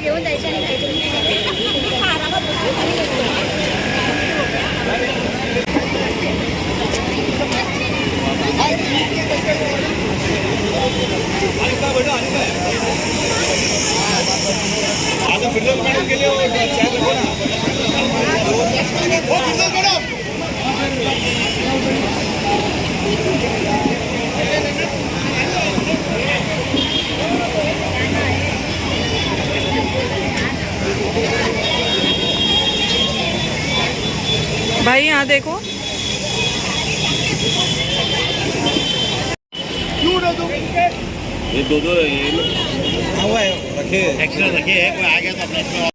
घेऊन जायचे आज फिर मैडम के लिए ये दो दो ये रखे एक्स्ट्रा रखे है कोई आ गया तो अपना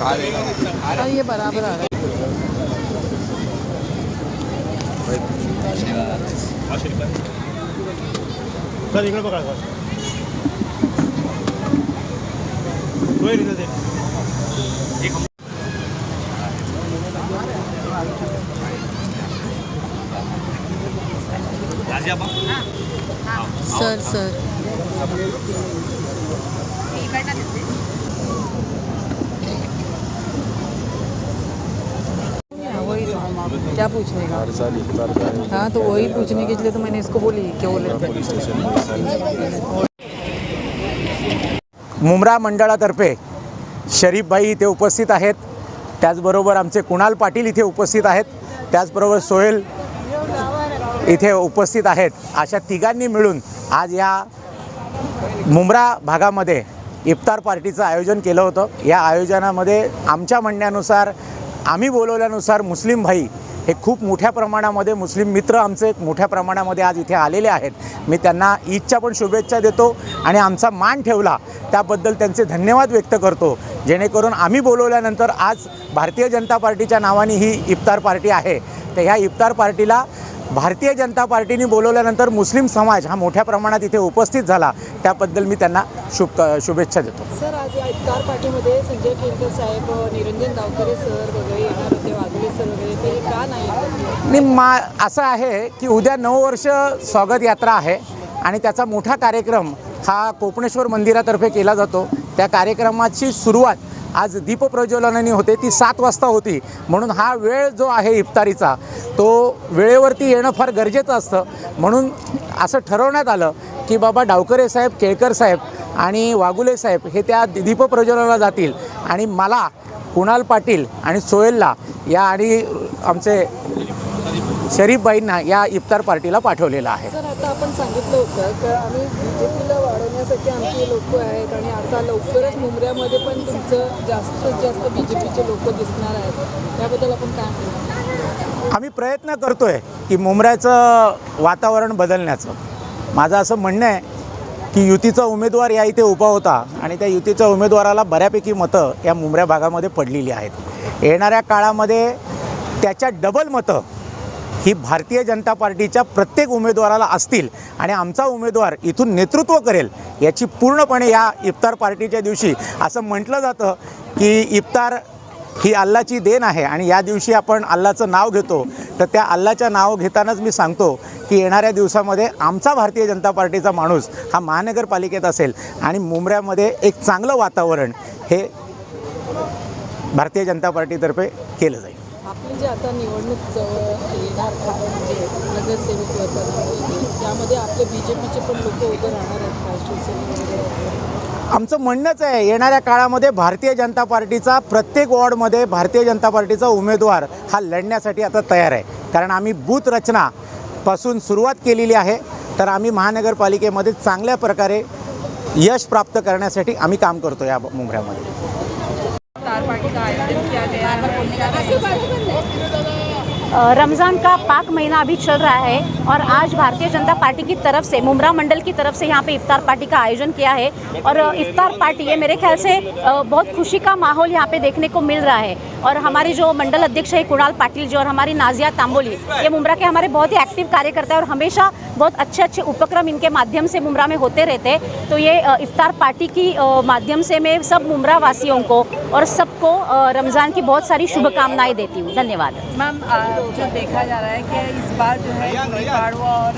हाँ, ये बराबर आ रहा है सर इकडे बघा सर होईल इथं ते सर. क्या पूछने का हाँ तो वही पूछने के लिए तो मैंने इसको बोली क्या बोले? मुमरा मंडळातर्फे शरीफबाई इथे उपस्थित आहेत. त्याचबरोबर आमचे कुणाल पाटील इथे उपस्थित आहेत. त्याचबरोबर सोहेल इथे उपस्थित आहेत. अशा तिघांनी मिळून आज या मुंब्रा भागामध्ये इफ्तार पार्टीचं आयोजन केलं होतं. या आयोजनामध्ये आमच्या म्हणण्यानुसार आम्ही बोलवल्यानुसार मुस्लिम भाई हे खूप मोठ्या प्रमाणामध्ये मुस्लिम मित्र आमचे मोठ्या प्रमाणामध्ये आज इथे आलेले आहेत. मी त्यांना ईदच्या पण शुभेच्छा देतो आणि आमचा मान ठेवला. त्याबद्दल त्यांचे धन्यवाद व्यक्त करतो. जेणेकरून आम्ही बोलवल्यानंतर आज भारतीय जनता पार्टीच्या नावाने ही इफ्तार पार्टी आहे. तर ह्या इफ्तार पार्टीला भारतीय जनता पार्टीने बोलवल्यानंतर मुस्लिम समाज हा मोठ्या प्रमाणात इथे उपस्थित झाला. त्याबद्दल मी त्यांना शुभ शुभेच्छा देतो. सर आज इफ्तार पार्टीमध्ये संजय केंद्र साहेब निरंजन गावकरे सर वगैरे येणार होते वाघुले सर वगैरे ते का नाही मा असं आहे की उद्या नववर्ष स्वागत यात्रा आहे आणि त्याचा मोठा कार्यक्रम हा कोपणेश्वर मंदिरातर्फे केला जातो. त्या कार्यक्रमाची सुरुवात आज दीपप्रज्वलनाने होते ती सात वाजता होती. म्हणून हा वेळ जो आहे इफ्तारीचा तो वेळेवरती येणं फार गरजेचं असतं. म्हणून असं ठरवण्यात आलं की बाबा डावकरे साहेब केळकर साहेब आणि वागुले साहेब हे त्या दीपप्रज्वलनाला जातील. आणि मला कुणाल पाटील आणि सोहेलला या आणि आमचे शरीफबाईंना या इफ्तार पार्टीला पाठवलेलं आहे. सर आता आपण सांगितलं होतं की आम्ही बीजेपीला जे पीला आमची लोक आहेत आणि आता लवकरच मुंबऱ्यामध्ये पण तुमचं जास्तीत जास्त बी जे पीचे लोक दिसणार आहेत. त्याबद्दल आपण काय म्हणतो आम्ही प्रयत्न करतोय की मुंबऱ्याचं वातावरण बदलण्याचं. माझं असं म्हणणं आहे की युतीचा उमेदवार या इथे उभा होता आणि त्या युतीच्या उमेदवाराला बऱ्यापैकी मतं या मुंबऱ्या भागामध्ये पडलेली आहेत. येणाऱ्या काळामध्ये त्याच्या डबल मतं ही भारतीय जनता पार्टीच्या प्रत्येक उमेदवाराला असतील आणि आमचा उमेदवार इथून नेतृत्व करेल याची पूर्णपणे या इफ्तार पार्टीच्या दिवशी असं म्हटलं जातं की इफ्तार ही अल्लाची देण आहे आणि या दिवशी आपण अल्लाचं नाव घेतो. तर त्या अल्लाच्या नाव घेतानाच मी सांगतो की येणाऱ्या दिवसामध्ये आमचा भारतीय जनता पार्टीचा माणूस हा महानगरपालिकेत असेल आणि मुंबऱ्यामध्ये एक चांगलं वातावरण हे भारतीय जनता पार्टीतर्फे केलं जाईल. आपली जी आता निवडणूक जवळ येणार म्हणजे नगरसेवक होतं त्यामध्ये आपले बी जे पीचे पण लोक उभे राहणार आहेत का शिवसेनेमध्ये आमचं म्हणणंच आहे येणाऱ्या काळामध्ये भारतीय जनता पार्टीचा प्रत्येक वॉर्डमध्ये भारतीय जनता पार्टीचा उमेदवार हा लढण्यासाठी आता तयार आहे. कारण आम्ही बूथ रचनापासून सुरुवात केलेली आहे तर आम्ही महानगरपालिकेमध्ये चांगल्या प्रकारे यश प्राप्त करण्यासाठी आम्ही काम करतो या मुंबऱ्यामध्ये. अ, रमज़ान का पाक महीना अभी चल रहा है और आज भारतीय जनता पार्टी की तरफ़ से मुमरा मंडल की तरफ़ से यहाँ पे इफ्तार पार्टी का आयोजन किया है और इफ्तार पार्टी है मेरे ख्याल से बहुत खुशी का माहौल यहाँ पे देखने को मिल रहा है। और हमारे जो मंडल अध्यक्ष है कुणाल पाटिल जी और हमारी नाजिया तांबोली ये मुमरा के हमारे बहुत ही एक्टिव कार्यकर्ता है और हमेशा बहुत अच्छे अच्छे उपक्रम इनके माध्यम से मुमरा में होते रहते तो ये इफ्तार पार्टी की माध्यम से मैं सब मुमरा वासियों को और सबको रमज़ान की बहुत सारी शुभकामनाएँ देती हूँ। धन्यवाद। मैम जो देखा जा रहा है कि इस बार जो है और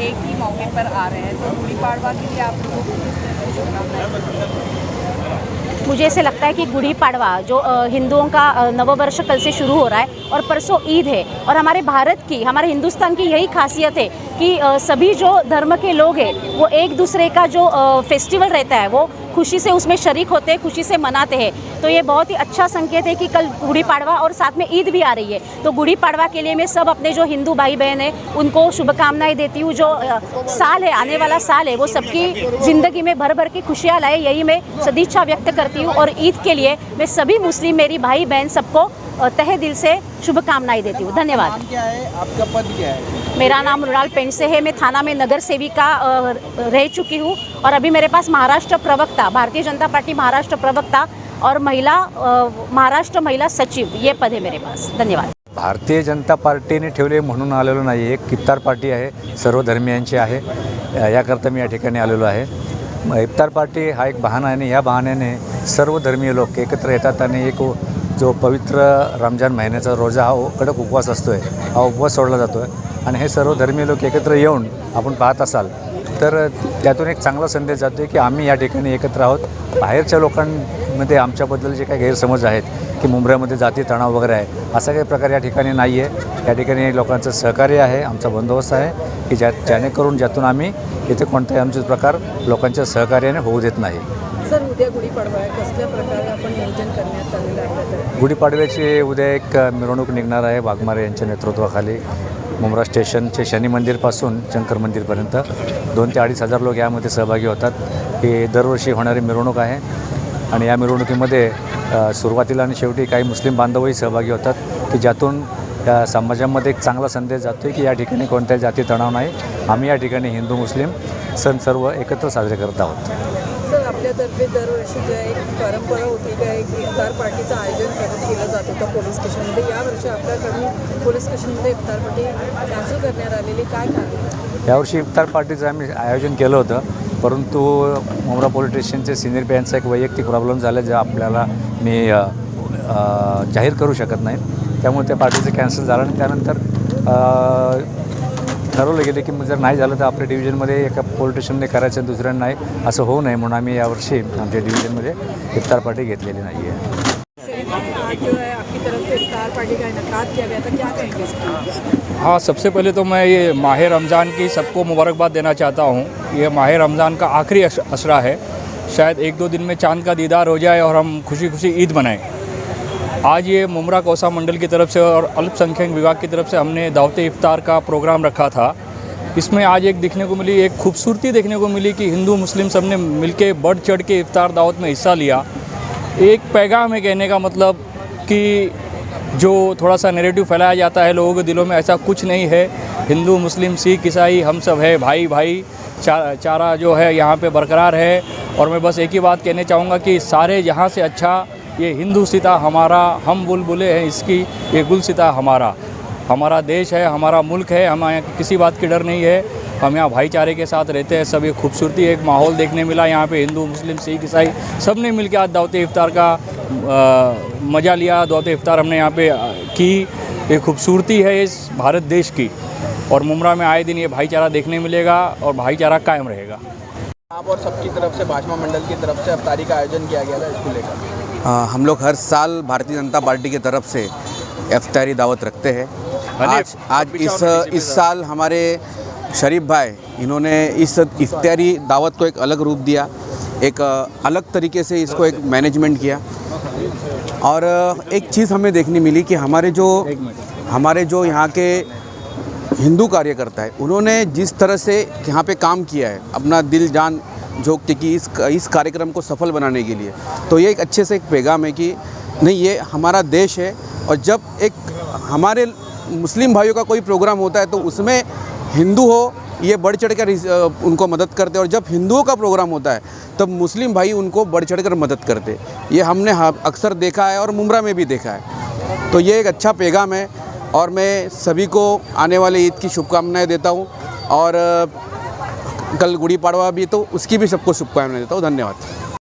एक ही मौके पर आ रहे हैं। तो गुड़ी पाड़वा के लिए आप लोगों को किस तरह से शुभकामनाएँ मुझे ऐसे लगता है कि गुड़ी पाड़वा, जो हिंदुओं का नववर्ष कल से शुरू हो रहा है और परसों ईद है और हमारे भारत की, हमारे हिंदुस्तान की यही खासियत है कि सभी जो धर्म के लोग हैं, वो एक दूसरे का जो फेस्टिवल रहता है, वो खुशी से उसमें शरीक होते हैं, खुशी से मनाते हैं। तो ये बहुत ही अच्छा संकेत है कि कल गुड़ी पाड़वा और साथ में ईद भी आ रही है। तो गुड़ी पाड़वा के लिए मैं सब अपने जो हिंदू भाई बहन हैं, उनको शुभकामनाएँ देती हूँ। जो साल है, आने वाला साल है, वो सबकी ज़िंदगी में भर भर की खुशियाँ लाए, यही मैं सदिच्छा व्यक्त करती हूँ। और ईद के लिए मैं सभी मुस्लिम मेरी भाई बहन सबको तहे दिल से शुभकामनाएँ देती हूँ। धन्यवाद। क्या है? आपका पद क्या है? मेरा नाम मृणाल पेंडसे है। मैं थाना में नगर सेविका रह चुकी हूँ और अभी मेरे पास महाराष्ट्र प्रवक्ता भारतीय जनता पार्टी महाराष्ट्र प्रवक्ता और महिला महाराष्ट्र महिला सचिव ये पद है मेरे पास। धन्यवाद। भारतीय जनता पार्टीने ठेवले म्हणून आलेलो नाही एक इफ्तार पार्टी आहे सर्व धर्मियांची आहे याकरता मी या ठिकाणी आलेलो आहे. इफ्तार पार्टी हा एक बहाणा आहे आणि या बहाण्याने सर्व धर्मीय लोक एकत्र येतात आणि एक जो पवित्र रमजान महिन्याचा रोजा हा कडक उपवास असतो आहे हा उपवास सोडला जातो आहे आणि हे सर्व धर्मीय लोक एकत्र येऊन आपण पाहत असाल तर त्यातून एक चांगला संदेश जातो आहे की आम्ही या ठिकाणी एकत्र आहोत. बाहेरच्या लोकांमध्ये आमच्याबद्दल जे काही गैरसमज आहेत की मुंबईमध्ये जाती तणाव वगैरे आहे असा काही प्रकार या ठिकाणी नाही आहे या ठिकाणी लोकांचं सहकार्य आहे आमचा बंदोबस्त आहे की ज्या जेणेकरून ज्यातून आम्ही इथे कोणताही आमचे प्रकार लोकांच्या सहकार्याने होऊ देत नाही. सर उद्या गुढीपाडवा आहे. कसल्या प्रकारे आपण नियोजन करण्यात आलेलं आहे? गुढीपाडव्याची उद्या एक मिरवणूक निघणार आहे वाघमारे यांच्या नेतृत्वाखाली. मुंब्रा स्टेशनचे शनी मंदिरपासून शंकर मंदिरपर्यंत. दोन ते अडीच हजार लोक यामध्ये सहभागी होतात. ही दरवर्षी होणारी मिरवणूक आहे. आणि या मिरवणुकीमध्ये सुरुवातीला आणि शेवटी काही मुस्लिम बांधवही सहभागी होतात की ज्यातून या समाजामध्ये एक चांगला संदेश जातो आहे की या ठिकाणी कोणत्याही जाती तणाव नाही. आम्ही या ठिकाणी हिंदू मुस्लिम सण सर्व एकत्र साजरे करत आहोत. आपल्यातर्फे दरवर्षी जे एक परंपरा होती काय एक इफ्तार पार्टीचं आयोजन करत केलं जात होतं पोलीस स्टेशनमध्ये. यावर्षी आपल्याकडून पोलीस स्टेशनमध्ये इफ्तार पार्टी कॅन्सल करण्यात आलेली काय कारण? यावर्षी इफ्तार पार्टीचं आम्ही आयोजन केलं होतं परंतु मुंब्रा पोलीस स्टेशनचे सिनियर पी यांचा एक वैयक्तिक प्रॉब्लेम झाला जे आपल्याला मी जाहीर करू शकत नाही. त्यामुळे त्या पार्टीचं कॅन्सल झालं आणि त्यानंतर ठरवलं गेलं की मग जर नाही झालं तर आपल्या डिव्हिजनमध्ये एका पोलीस स्टेशनने करायचं दुसऱ्यांना नाही. असं होऊ नये म्हणून आम्ही यावर्षी आमच्या डिव्हिजनमध्ये इफ्तार पार्टी घेतलेली नाही आहे है हाँ सबसे पहले तो मैं ये माह रमज़ान की सबको मुबारकबाद देना चाहता हूँ। ये माह रमज़ान का आखिरी असरा है। शायद एक दो दिन में चाँद का दीदार हो जाए और हम खुशी खुशी ईद मनाएँ। आज ये मुमरा कोसा मंडल की तरफ़ से और अल्पसंख्यक विभाग की तरफ़ से हमने दावत इफ्तार का प्रोग्राम रखा था। इसमें आज एक दिखने को मिली एक खूबसूरती देखने को मिली कि हिंदू मुस्लिम सबने मिलके बढ़ चढ़ के इफ्तार दावत में हिस्सा लिया। एक पैगाम है कहने का मतलब कि जो थोड़ा सा नेरेटिव फैलाया जाता है लोगों के दिलों में ऐसा कुछ नहीं है। हिंदू मुस्लिम सिख ईसाई हम सब है भाई भाई चा, चारा जो है यहाँ पे बरकरार है। और मैं बस एक ही बात कहने चाहूँगा कि सारे यहाँ से अच्छा ये हिंदू सिता हमारा हम बुलबुले हैं इसकी ये गुल सिता हमारा। हमारा देश है हमारा मुल्क है हम यहाँ किसी बात की डर नहीं है। हम यहाँ भाईचारे के साथ रहते हैं सब ये खूबसूरती एक माहौल देखने मिला यहाँ पे हिंदू मुस्लिम सिख ईसाई सबने मिल के आज दावत इफ्तार का अ, मज़ा लिया दावत इफ्तार हमने यहाँ पे की। ये खूबसूरती है इस भारत देश की और मुमरा में आए दिन ये भाईचारा देखने मिलेगा और भाईचारा कायम रहेगा। आप और सबकी तरफ़ से भाजपा मंडल की तरफ़ से अफ्तारी का आयोजन किया गया था इसको लेकर। हम लोग हर साल भारतीय जनता पार्टी की तरफ़ से इफ्तारी दावत रखते हैं। आज आज इस इस साल हमारे शरीफ भाई इन्होंने इस इफ्तारी दावत को एक अलग रूप दिया एक अलग तरीके से इसको एक मैनेजमेंट किया। और एक चीज़ हमें देखने मिली कि हमारे जो हमारे जो यहाँ के हिंदू कार्यकर्ता है उन्होंने जिस तरह से यहाँ पे काम किया है अपना दिल जान झोंक कि इस इस कार्यक्रम को सफल बनाने के लिए। तो ये एक अच्छे से एक पैगाम है कि नहीं, ये हमारा देश है और जब एक हमारे मुस्लिम भाइयों का कोई प्रोग्राम होता है तो उसमें हिंदू हो, ये बढ़ चढ़ कर उनको मदद करते और जब हिंदुओं का प्रोग्राम होता है, तब मुस्लिम भाई उनको बढ़ चढ़ कर मदद करते ये हमने अक्सर देखा है और मुमरा में भी देखा है। तो ये एक अच्छा पैगाम है और मैं सभी को आने वाले ईद की शुभकामनाएँ देता हूँ। और कल गुड़ी पाड़वा भी तो उसकी भी सबको शुभकामनाएं देता हूँ धन्यवाद।